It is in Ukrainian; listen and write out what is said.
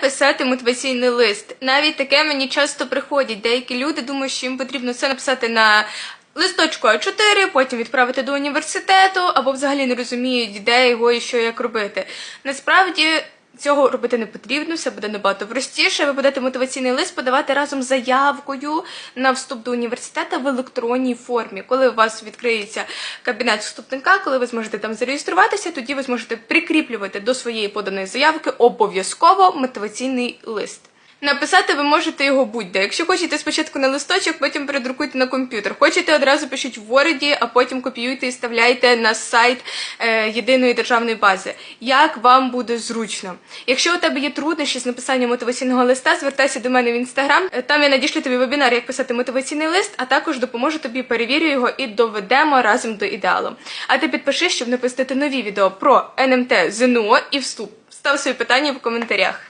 писати мотиваційний лист. Навіть таке мені часто приходять. Деякі люди думають, що їм потрібно це написати на листочку А4, потім відправити до університету, або взагалі не розуміють, де його і що як робити. Насправді. Цього робити не потрібно, все буде набагато простіше. Ви будете мотиваційний лист подавати разом з заявкою на вступ до університету в електронній формі. Коли у вас відкриється кабінет вступника, коли ви зможете там зареєструватися, тоді ви зможете прикріплювати до своєї поданої заявки обов'язково мотиваційний лист. Написати ви можете його будь-де. Якщо хочете спочатку на листочок, потім передрукуйте на комп'ютер. Хочете одразу пишіть в Word, а потім копіюйте і вставляйте на сайт е, єдиної державної бази. Як вам буде зручно? Якщо у тебе є труднощі з написанням мотиваційного листа, звертайся до мене в інстаграм. Е, Там я надішлю тобі вебінар, як писати мотиваційний лист, а також допоможу тобі перевірю його і доведемо разом до ідеалу. А ти підпиши, щоб не пустити нові відео про НМТ ЗНО і вступ. Став свої питання в коментарях.